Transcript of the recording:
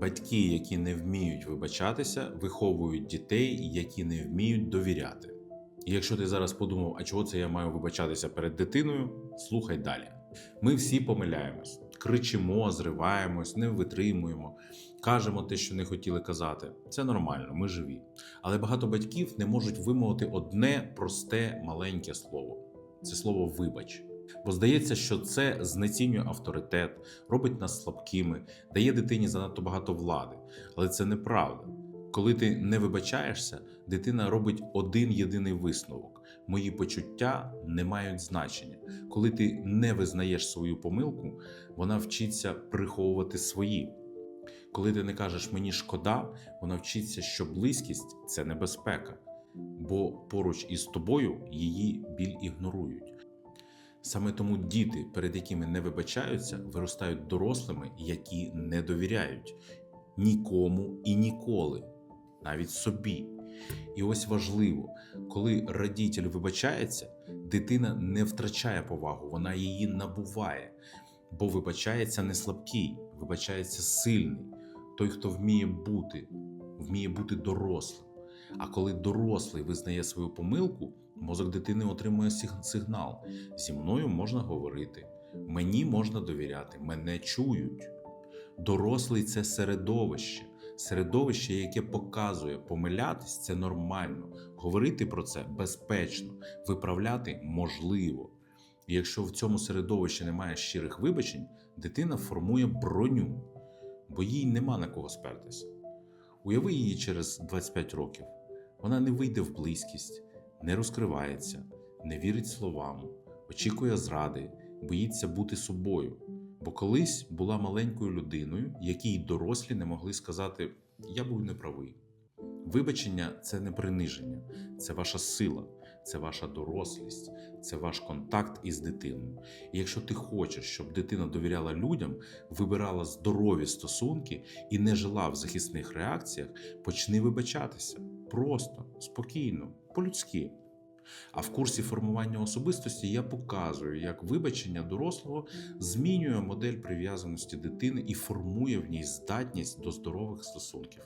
Батьки, які не вміють вибачатися, виховують дітей, які не вміють довіряти. І якщо ти зараз подумав, а чого це я маю вибачатися перед дитиною, слухай далі. Ми всі помиляємось, кричимо, зриваємось, не витримуємо, кажемо те, що не хотіли казати. Це нормально, ми живі. Але багато батьків не можуть вимовити одне просте маленьке слово це слово вибач. Бо здається, що це знецінює авторитет, робить нас слабкими, дає дитині занадто багато влади. Але це неправда. Коли ти не вибачаєшся, дитина робить один єдиний висновок: мої почуття не мають значення. Коли ти не визнаєш свою помилку, вона вчиться приховувати свої. Коли ти не кажеш мені шкода, вона вчиться, що близькість це небезпека, бо поруч із тобою її біль ігнорують. Саме тому діти, перед якими не вибачаються, виростають дорослими, які не довіряють нікому і ніколи, навіть собі. І ось важливо, коли радітель вибачається, дитина не втрачає повагу, вона її набуває, бо вибачається не слабкий, вибачається сильний, той, хто вміє бути, вміє бути дорослим. А коли дорослий визнає свою помилку, мозок дитини отримує сигнал: зі мною можна говорити, мені можна довіряти, мене чують. Дорослий це середовище, середовище, яке показує, помилятись це нормально, говорити про це безпечно, виправляти можливо. І якщо в цьому середовищі немає щирих вибачень, дитина формує броню, бо їй нема на кого спертися. Уяви її через 25 років. Вона не вийде в близькість, не розкривається, не вірить словам, очікує зради, боїться бути собою. Бо колись була маленькою людиною, якій дорослі не могли сказати: Я був неправий. Вибачення це не приниження, це ваша сила, це ваша дорослість, це ваш контакт із дитиною. І якщо ти хочеш, щоб дитина довіряла людям, вибирала здорові стосунки і не жила в захисних реакціях, почни вибачатися просто, спокійно, по-людськи. А в курсі формування особистості я показую, як вибачення дорослого змінює модель прив'язаності дитини і формує в ній здатність до здорових стосунків.